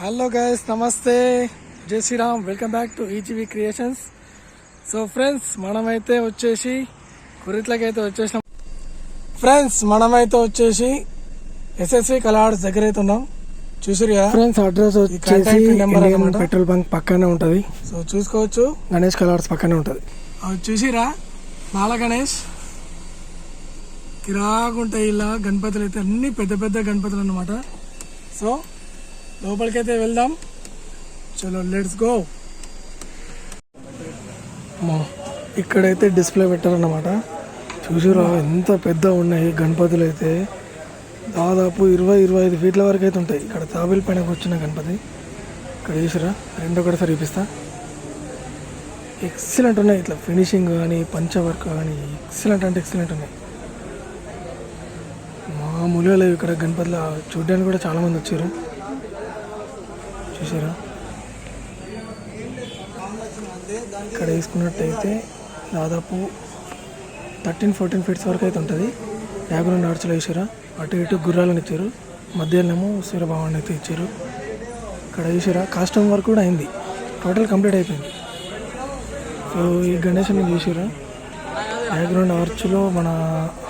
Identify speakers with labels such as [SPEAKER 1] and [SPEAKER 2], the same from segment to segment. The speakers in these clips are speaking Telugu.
[SPEAKER 1] హలో గైస్ నమస్తే జై Shriram welcome back to EGV creations so friends మనమైతే వచ్చేసి కురిట్లకి అయితే వచ్చేసినాం. ఫ్రెండ్స్ మనమైతే వచ్చేసి ఎస్ఎస్సి కలాడ్స్ దగ్గర అయితే ఉన్నాం. చూసిరు కదా
[SPEAKER 2] ఫ్రెండ్స్ అడ్రస్ వచ్చేసి
[SPEAKER 1] నెంబర్.
[SPEAKER 2] పెట్రోల్ బంక్ పక్కనే ఉంటది.
[SPEAKER 1] సో చూసుకోవచ్చు.
[SPEAKER 2] గణేష్ కలర్స్ పక్కనే ఉంటది.
[SPEAKER 1] చూసిరా బాల గణేష్. కిరాకుంటాయి ఇలా గణపతులు అయితే అన్ని పెద్ద పెద్ద గణపతులు అన్నమాట సో లోపలికైతే వెళ్దాం. చలో లెట్స్ గో
[SPEAKER 2] ఇక్కడైతే డిస్ప్లే పెట్టారన్నమాట. చూసిరా ఎంత పెద్ద ఉన్నాయి గణపతులు అయితే. దాదాపు ఇరవై ఇరవై ఐదు ఫీట్ల వరకు అయితే ఉంటాయి. ఇక్కడ తాబేలు పైన వచ్చిన గణపతి. ఇక్కడ చూసిరా రెండు ఒకటిసారి చూపిస్తా. ఎక్సలెంట్ ఉన్నాయి. ఇట్లా ఫినిషింగ్ కానీ పంచ వర్క్ కానీ ఎక్సలెంట్ అంటే ఎక్సలెంట్ ఉన్నాయి. మామూలుగా లేవు ఇక్కడ గణపతిలో. చూడడానికి కూడా చాలామంది వచ్చారు. చూసారా ఇక్కడ వేసుకున్నట్టయితే దాదాపు థర్టీన్ ఫోర్టీన్ ఫీట్స్ వరకు అయితే ఉంటుంది. బ్యాక్గ్రౌండ్ ఆర్చ్లో వేసారా అటు ఇటు గుర్రాలను ఇచ్చారు. మధ్యలోనేమో సూర్యభావాన్ని అయితే ఇచ్చారు. ఇక్కడ చూసారా కాస్ట్యూమ్ వర్క్ కూడా అయింది. టోటల్ కంప్లీట్ అయిపోయింది. సో ఈ గణేశుని చూసారా బ్యాక్గ్రౌండ్ ఆర్చ్లో మన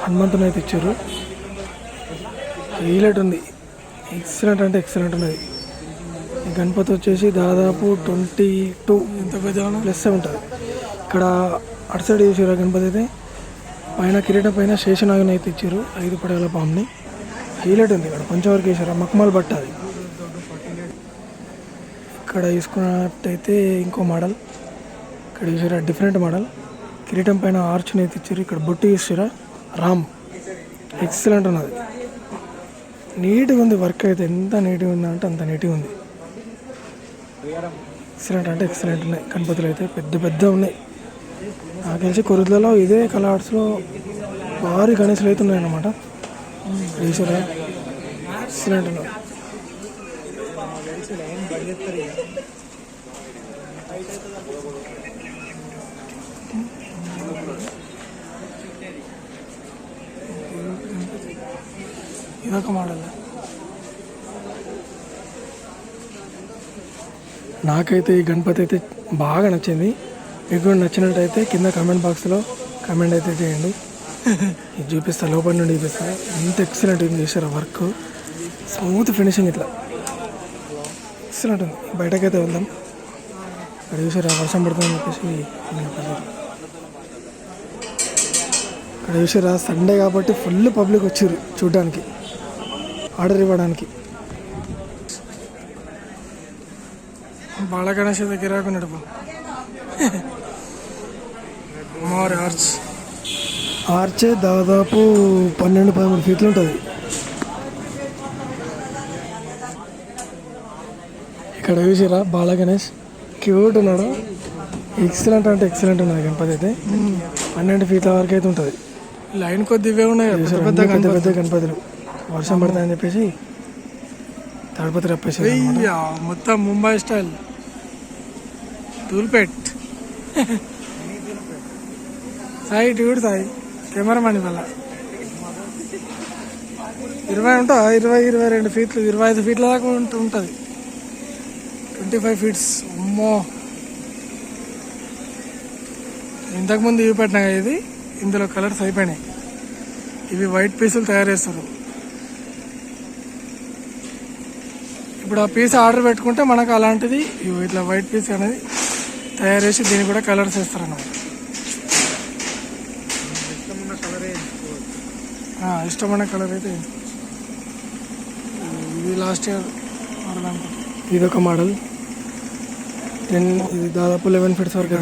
[SPEAKER 2] హనుమంతుని అయితే ఇచ్చారు. హైలైట్ ఉంది. ఎక్సలెంట్ అంటే ఎక్సలెంట్ ఉన్నది. గణపతి వచ్చేసి దాదాపు ట్వంటీ టూ
[SPEAKER 1] ఎంత
[SPEAKER 2] ప్లస్ ఉంటుంది. ఇక్కడ అటు సైడ్ చూసారు గణపతి అయితే. పైన కిరీటం పైన శేషనాగని అయితే ఇచ్చారు ఐదు పడగల పాముని. హైలైట్ ఉంది ఇక్కడ కొంచెం వరకు వేసారు మక్మల్ బట్ట అది. ఇక్కడ తీసుకున్నట్టయితే ఇంకో మోడల్. ఇక్కడ చూసారా డిఫరెంట్ మోడల్. కిరీటం పైన ఆర్చ్ని అయితే ఇచ్చారు ఇక్కడ బొట్టు చూసారా రామ్. ఎక్సలెంట్ ఉన్నది. నీట్గా ఉంది వర్క్ అయితే ఎంత నీట్గా ఉందంటే అంత నీట్గా ఉంది. ఎక్సలెంట్ అంటే ఎక్సలెంట్ ఉన్నాయి. గణపతులు అయితే పెద్ద పెద్ద ఉన్నాయి. నాకు తెలిసి కొరుదలలో ఇదే కళా ఆర్ట్స్లో భారీ గణేశులు అయితే ఉన్నాయన్నమాట. ఈశ్వర. ఎక్సలెంట్ ఉన్నాయి
[SPEAKER 1] ఇదొక మోడల్
[SPEAKER 2] నాకైతే ఈ గణపతి అయితే బాగా నచ్చింది. మీకు కూడా నచ్చినట్టయితే కింద కామెంట్ బాక్స్లో కామెంట్ అయితే చేయండి. ఇది చూపిస్తా లోపల నుండి చూపిస్తా. ఎంత ఎక్సలెంట్ ఉంది చేశారు వర్క్ స్మూత్ ఫినిషింగ్ ఇట్లా. ఎక్సలెంట్ ఉంది. బయటకైతే వెళ్దాం. ఇక్కడ చూసారు వర్షం పడుతుందని చెప్పేసి ఇక్కడ చూసారా సండే కాబట్టి ఫుల్ పబ్లిక్ వచ్చారు చూడడానికి. ఆర్డర్ ఇవ్వడానికి.
[SPEAKER 1] బాల గణేష్ దగ్గర రాకున్నాడు మోర్ ఆర్చ్
[SPEAKER 2] ఆర్చే దాదాపు పన్నెండు పదమూడు ఫీట్లు ఉంటుంది. ఇక్కడ చూసిరా బాల గణేష్ క్యూట్ ఉన్నాడు. ఎక్సలెంట్ అంటే ఎక్సలెంట్ ఉన్నది గణపతి అయితే. పన్నెండు ఫీట్ల వరకు అయితే ఉంటుంది.
[SPEAKER 1] లైన్ కొద్ది ఇవే ఉన్నాయి పెద్ద? పెద్ద
[SPEAKER 2] పెద్ద గణపతులు. వర్షం పడతాయని చెప్పేసి తాడిపత్రి రప్పేసారు
[SPEAKER 1] అయ్యా మొత్తం ముంబై స్టైల్ తూల్పేట్. సాయి ఇటు సాయి. కెమెరామ్యాన్ వల్ల ఇరవై ఉంటా? ఇరవై ఇరవై రెండు ఫీట్లు ఇరవై ఐదు ఫీట్ల దాకా ఉంటుంది. Twenty five feets. అమ్మో. ఇంతకుముందు ఇవి పెట్టినా ఇది? ఇందులో కలర్స్ అయిపోయినాయి. ఇవి వైట్ పీసులు తయారు చేస్తారు. ఇప్పుడు ఆ పీస్ ఆర్డర్ పెట్టుకుంటే మనకు అలాంటిది. ఇట్లా వైట్ పీస్ అనేది తయారు చేసి దీనికి కూడా కలర్స్ వేస్తారు అన్నమాట ఆ, ఇష్టమైన కలర్ అయితే ఇది. లాస్ట్ ఇయర్
[SPEAKER 2] ఇది ఒక మోడల్. టెన్ ఇది దాదాపు లెవెన్ ఫీట్స్ వరకు.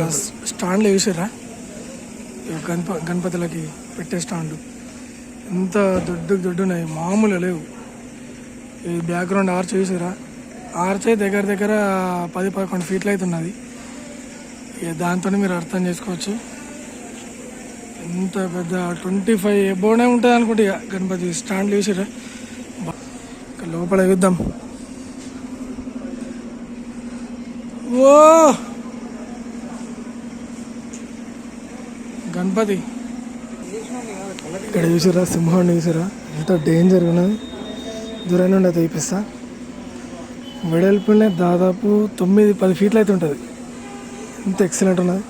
[SPEAKER 1] స్టాండ్లు ఇగో గణప గణపతులకి పెట్టే స్టాండ్ ఎంత దొడ్డు దొడ్డు ఉన్నాయి మామూలు లేవు. ఈ బ్యాక్గ్రౌండ్ ఆర్చ్ చూసారా ఆర్చ్ దగ్గర దగ్గర పది పదకొండు ఫీట్లు అయితే ఇక దాంతో మీరు అర్థం చేసుకోవచ్చు. ఎంత పెద్ద ట్వంటీ ఫైవ్ ఎబోనే ఉంటుంది అనుకుంటే ఇక గణపతి స్టాండ్ చూసారా ఇక లోపల చూద్దాం. ఓ! గణపతి.
[SPEAKER 2] ఇక్కడ చూసారా సింహాన్ని చూసారా ఎంత డేంజర్ ఉన్నది. దూరం నుండి అయితే చూపిస్తా. వెడల్పునే దాదాపు తొమ్మిది పది ఫీట్లు అయితే ఉంటుంది. ఎంత ఎక్సలెంట్ ఉన్నది.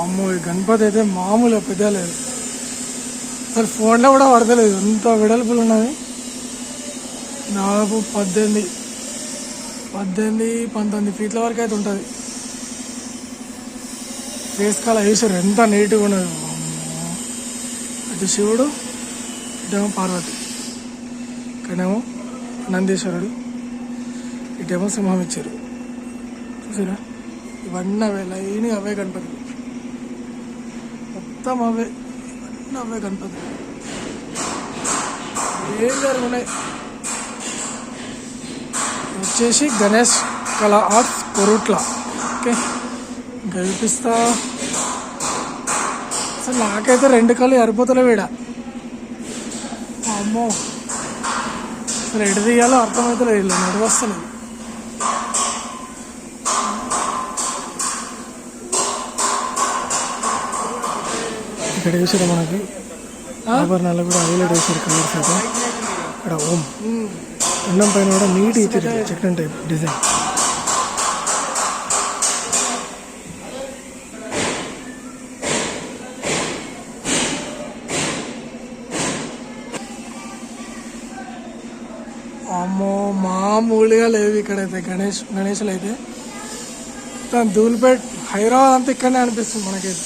[SPEAKER 1] అమ్మో ఈ గణపతి అయితే మామూలు పెద్ద లేదు అసలు ఫోన్లో కూడా పడతలేదు. ఎంత వెడల్పులు ఉన్నది? దాదాపు పద్దెనిమిది పద్దెనిమిది పంతొమ్మిది ఫీట్ల వరకు అయితే ఉంటుంది. ఫేస్ కాల వేసారు ఎంత నీట్గా ఉన్నది. అమ్మో. అటు శివుడు ఇటు పార్వతి. ఇక్కడేమో నందీశ్వరుడు. ఇటేమో సింహం ఇచ్చారు. చూసారా? ఇవన్నీ అవే లైన్ అవే గణపతి మొత్తం అవే ఇవన్నీ అవే గణపతి ఏం జరుగున్నాయి వచ్చేసి గణేష్ కళా ఆర్ట్స్ కొరుట్ల. ఓకే ఇంకా చూపిస్తా అసలు నాకైతే రెండు కళ్ళు సరిపోతలే వీడ అమ్మో. అసలు ఎటు తీయాలో అర్థమవుతలేదు ఇలా నడవస్తలేదు.
[SPEAKER 2] ఇక్కడ వేసారు మనకి? ఆభరణాలు కూడా హైలైట్ వేసారు కలర్స్ అయితే. ఇక్కడ ఓం. అన్నం పైన కూడా నీట్ ఇచ్చారు చక్రం టైప్ డిజైన్.
[SPEAKER 1] మామూలుగా లేవు ఇక్కడైతే గణేష్ గణేష్లు అయితే మొత్తం ధూల్పేట్ హైదరాబాద్ అంతా ఇక్కడనే అనిపిస్తుంది మనకైతే.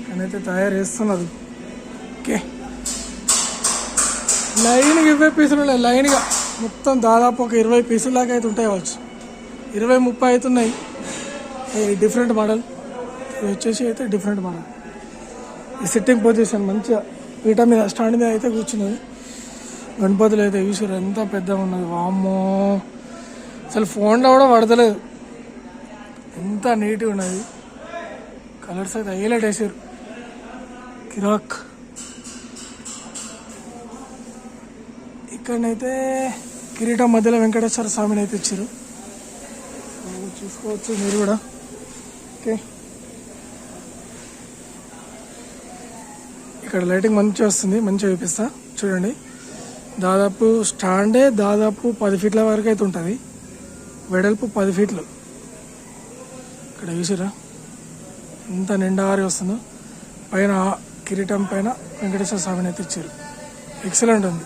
[SPEAKER 1] ఇక్కడైతే తయారు చేస్తున్నారు ఓకే. లైన్గా ఇరవై పీసులు ఉన్నాయి లైన్గా. మొత్తం దాదాపు ఒక ఇరవై పీసుల దాకా అయితే ఉంటాయి కావచ్చు ఇరవై ముప్పై అవుతున్నాయి. Different model. ఇది వచ్చేసి అయితే డిఫరెంట్ మోడల్. ఈ సిట్టింగ్ పొజిషన్ మంచిగా పీట మీద స్టాండ్ మీద అయితే కూర్చున్నది. గణపతులు అయితే ఈశ్వరు ఎంత పెద్దగా ఉన్నది. వామ్మో. అసలు ఫోన్లో కూడా పడతలేదు. ఎంత నీట్గా ఉన్నది. కలర్స్ అయితే హైలైట్ వేసారు. కిరాక్. ఇక్కడనైతే కిరీటం మధ్యలో వెంకటేశ్వర స్వామిని అయితే ఇచ్చారు. చూసుకోవచ్చు మీరు కూడా. ఓకే. ఇక్కడ లైటింగ్ మంచిగా వస్తుంది. మంచిగా చూపిస్తా. చూడండి. దాదాపు స్టాండే దాదాపు పది ఫీట్ల వరకు అయితే ఉంటుంది. వెడల్పు పది ఫీట్లు. ఇక్కడ చూసిరా? ఎంత నిండారి వస్తుందో. పైన కిరీటం పైన వెంకటేశ్వర స్వామిని అయితే ఇచ్చారు. ఎక్సలెంట్ ఉంది.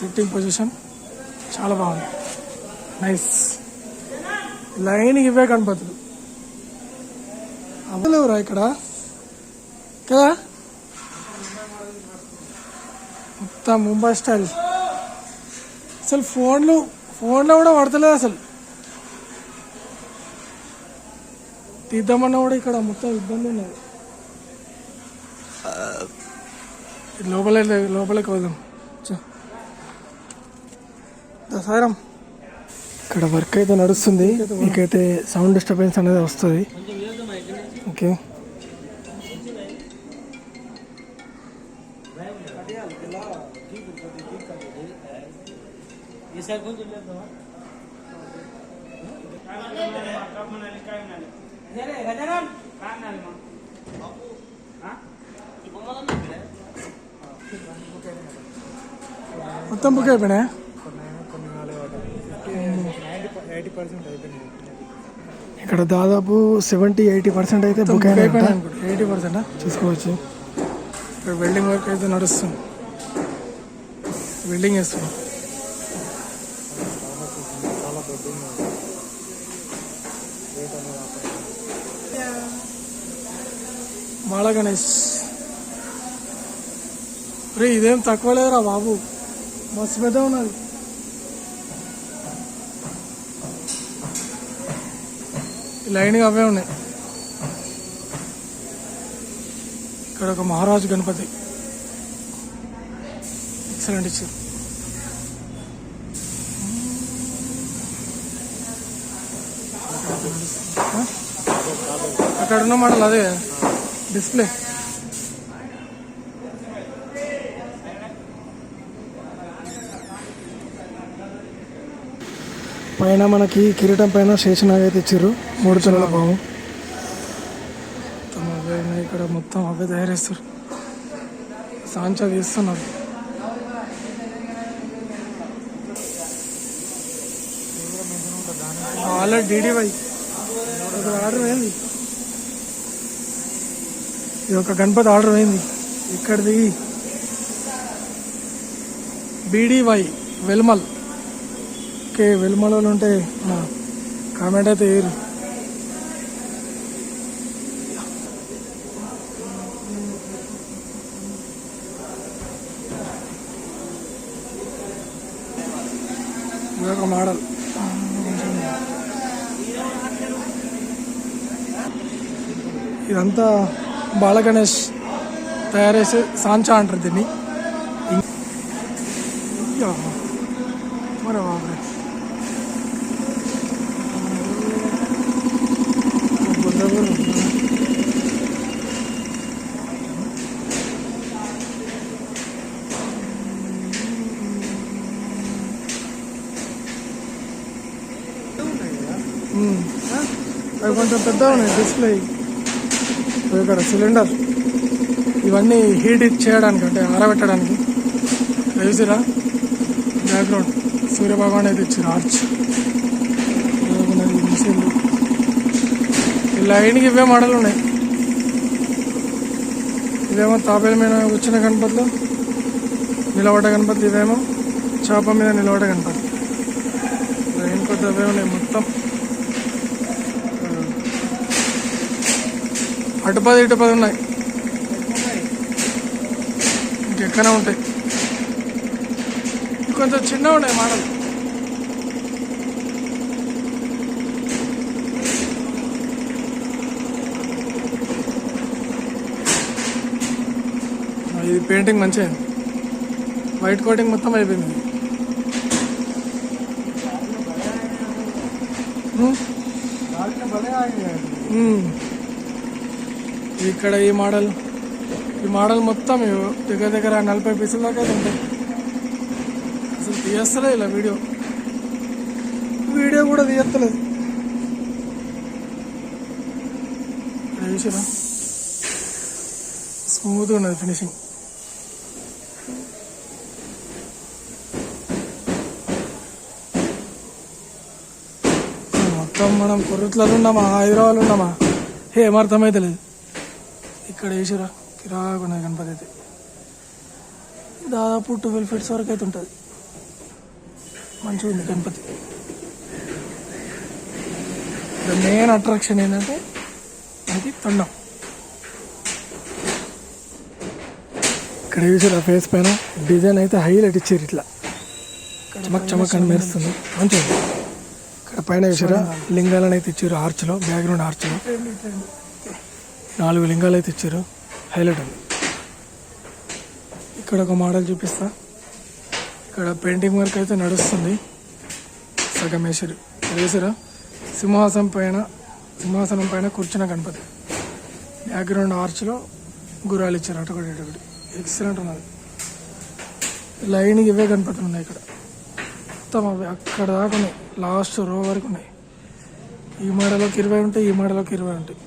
[SPEAKER 1] సిట్టింగ్ పొజిషన్ చాలా బాగుంది. నైస్ లైన్ ఇవే కనపతులు అవ్వలేవురా ఇక్కడ? కదా? మొత్తం ముంబై స్టైల్. అసలు ఫోన్లు ఫోన్లో కూడా పడతలేదు అసలు. తీద్దామన్నా కూడా ఇక్కడ మొత్తం ఇబ్బంది ఉన్నది. లోపలే లోపలికి చ. దసారం.
[SPEAKER 2] ఇక్కడ వర్క్ అయితే నడుస్తుంది. మీకైతే సౌండ్ డిస్టర్బెన్స్ అనేది వస్తుంది. ఓకే.
[SPEAKER 1] మొత్తం బుక్ అయిపోయినా
[SPEAKER 2] ఇక్కడ దాదాపు సెవెంటీ ఎయిటీ పర్సెంట్ అయితే బుక్
[SPEAKER 1] అయిపోయినా ఎయిటీ పర్సెంట్
[SPEAKER 2] చూసుకోవచ్చు.
[SPEAKER 1] ఇక్కడ వెల్డింగ్ వర్క్ అయితే నడుస్తుంది. వెల్డింగ్ వేస్తున్నాం బాల గణేష్ రే ఇదేం తక్కువ లేదురా బాబు. మస్తు పెద్ద ఉన్నది. లైన్గా అవే ఉన్నాయి. ఇక్కడ ఒక మహారాజు గణపతి. ఎక్సలెంట్ ఇచ్చారు అక్కడ ఉన్న మోడల్ అదే. డిస్ప్లే.
[SPEAKER 2] పైన మనకి కిరీటం పైన శేషనాగ్ అయితే ఇచ్చారు మూడు తలల పాము
[SPEAKER 1] అవే ఇక్కడ. మొత్తం అవే తయారు చేస్తారు. సాంచా తీస్తున్నారు ఆల్రెడీ డీడీవై. ఒక ఆర్డర్ అయింది. ఇది ఒక గణపతి ఆర్డర్ అయింది. ఇక్కడిది బీడీవై వెల్మల్. ఓకే వెల్మలలో ఉంటే కామెంట్ అయితే వేయరు ఇదొక మోడల్ ఇదంతా బాలగణేష్ తయారు సాంచా అంటారు దీన్ని. మరి అవి కొంచెం పెద్ద ఉన్నాయి డిస్ప్లే. ఇక్కడ సిలిండర్ ఇవన్నీ హీట్ చేయడానికి అంటే ఆరబెట్టడానికి తెలిసిరా బ్యాక్గ్రౌండ్ సూర్యభగవాన్ అయితే ఇచ్చిన ఆర్చ్. మిషన్లు ఈ లైన్కి ఇవే మోడల్ ఉన్నాయి. ఇవేమో తాపేల మీద వచ్చిన గణపతులు నిలబడ్డ గణపతి ఇవేమో చేప మీద నిలబడ్డ గణపతి. లైన్ కొద్ది అవే ఉన్నాయి మొత్తం. అటు పది ఇటు పది ఉన్నాయి. ఇంకెక్కనే ఉంటాయి. కొంచెం చిన్న ఉన్నాయి మోడల్ ఇది పెయింటింగ్ మంచిగా. వైట్ కోటింగ్ మొత్తం అయిపోయింది. ఉమ్. ఇక్కడ ఈ మోడల్ ఈ మోడల్ మొత్తం దగ్గర దగ్గర నలభై పీసుల దాకా ఉంటాయి అసలు తీయస్తలే ఇలా వీడియో. వీడియో కూడా తీయస్తలేదు చూసారా? స్మూత్ ఉన్నది ఫినిషింగ్ మొత్తం మనం కుర్రట్లలో ఉన్నామా? హైదరాబాద్ ఉన్నామా? ఏమర్థమైతే లేదు ఇక్కడ వేసిరా. కిరాకున్నది గణపతి అయితే. దాదాపు ట్వెల్వ్ ఫీట్స్ వరకు అయితే ఉంటుంది. మంచిగా ఉంది గణపతి. ద మెయిన్ అట్రాక్షన్ ఏంటంటే అది తొండం. ఇక్కడ చూసారు ఫేస్ పైన? డిజైన్ అయితే హైలైట్ ఇచ్చారు ఇట్లా. చమక్ చమక్ అని మెరుస్తుంది. మంచిగా. ఇక్కడ పైన చూసారా? లింగాలను అయితే ఇచ్చారు ఆర్చ్లో బ్యాక్గ్రౌండ్ ఆర్చ్లో నాలుగు లింగాలు అయితే ఇచ్చారు. హైలైట్ ఉంది ఇక్కడ ఒక మోడల్ చూపిస్తా. ఇక్కడ పెయింటింగ్ వర్క్ అయితే నడుస్తుంది. సగం వేసారు వేసారా సింహాసనం పైన సింహాసనం పైన కూర్చున్న గణపతి. బ్యాక్గ్రౌండ్ ఆర్చ్లో గురాలు ఇచ్చారు. అటొకటి ఇటొకటి ఎక్సలెంట్ ఉన్నది. లైన్ ఇవే కనపడుతున్నాయి ఉన్నాయి ఇక్కడ. మొత్తం అవి. అక్కడ దాకా ఉన్నాయి. లాస్ట్ రో వరకు ఉన్నాయి. ఈ మోడల్లోకి ఇరవై ఉంటాయి ఈ మోడల్లోకి ఇరవై ఉంటాయి.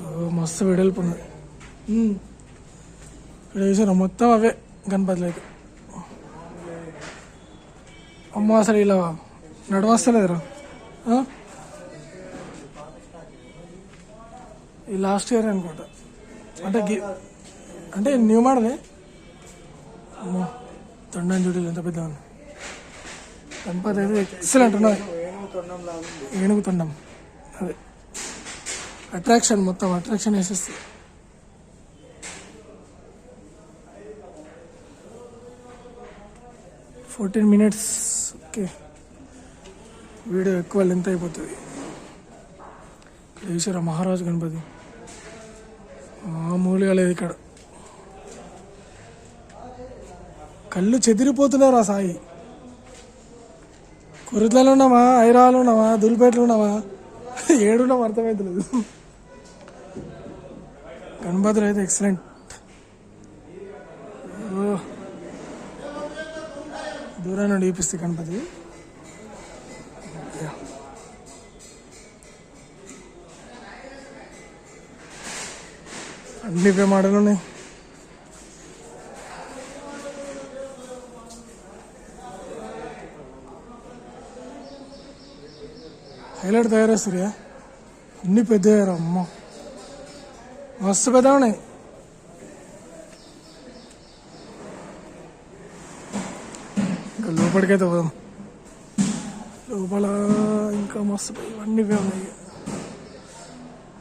[SPEAKER 1] మస్తు వెడల్పు ఉన్నది. ఇక్కడ చూసారా మొత్తం అవే గణపతులు అయితే అమ్మ అసలు ఇలా నడవస్తలేదురా. ఈ లాస్ట్ ఇయర్ అనుకుంటా. అంటే గి- అంటే న్యూ మోడలే? అమ్మో తొండం చూడలేదు ఎంత పెద్ద గణపతి అయితే ఎక్సలెంట్ ఉన్నది. ఏనుగు తొండం. అదే. అట్రాక్షన్ మొత్తం అట్రాక్షన్ వేసేస్తుంది ఫోర్టీన్ మినిట్స్ ఓకే వీడియో ఎక్కువ లెంత్ అయిపోతుంది. ఇక్కడ చూసారా మహారాజు గణపతి. మామూలుగా లేదు ఇక్కడ. కళ్ళు చెదిరిపోతున్నారు ఆ సాయి. కురుట్లలో ఉన్నామా ఐరాలు ఉన్నామా దులిపేట్లు ఉన్నామా ఏడున్నాం అర్థమవుతలేదు గణపతులు అయితే ఎక్సలెంట్ దూరం నుండి చూపిస్తే గణపతి. అన్ని ఇవే మోడల్ ఉన్నాయి. హైలైట్ తయారేస్తారా అన్ని పెద్ద అమ్మ. మస్తు పెద్ద ఉన్నాయి ఇంకా లోపలికైతే పోదాం. లోపల ఇంకా మస్తు ఇవన్నీ ఉన్నాయి.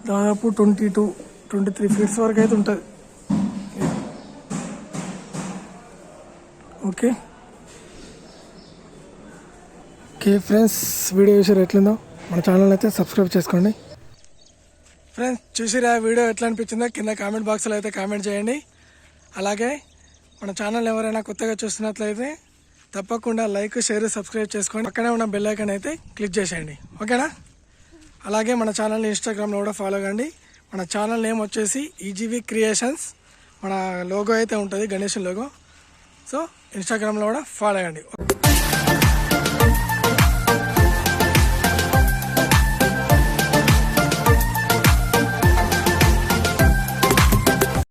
[SPEAKER 1] దాదాపు twenty two twenty three feets వరకు అయితే ఉంటుంది. ఓకే. ఓకే ఫ్రెండ్స్ వీడియో చూసారు ఎట్లుందో మన ఛానల్ అయితే సబ్స్క్రైబ్ చేసుకోండి. ఫ్రెండ్స్ చూసిరా వీడియో ఎట్లా అనిపించిందో? కింద కామెంట్ బాక్స్లో అయితే కామెంట్ చేయండి. అలాగే మన ఛానల్ ఎవరైనా కొత్తగా చూస్తున్నట్లయితే తప్పకుండా లైక్ షేర్ సబ్స్క్రైబ్ చేసుకోండి పక్కనే ఉన్న బెల్ ఐకన్ అయితే క్లిక్ చేసేయండి. ఓకేనా? అలాగే మన ఛానల్ని ఇన్స్టాగ్రామ్లో కూడా ఫాలో కండి. మన ఛానల్ నేమ్ వచ్చేసి ఈజీవి క్రియేషన్స్ మన లోగో అయితే ఉంటుంది గణేష్ లోగో సో ఇన్స్టాగ్రామ్లో కూడా ఫాలో అయ్యండి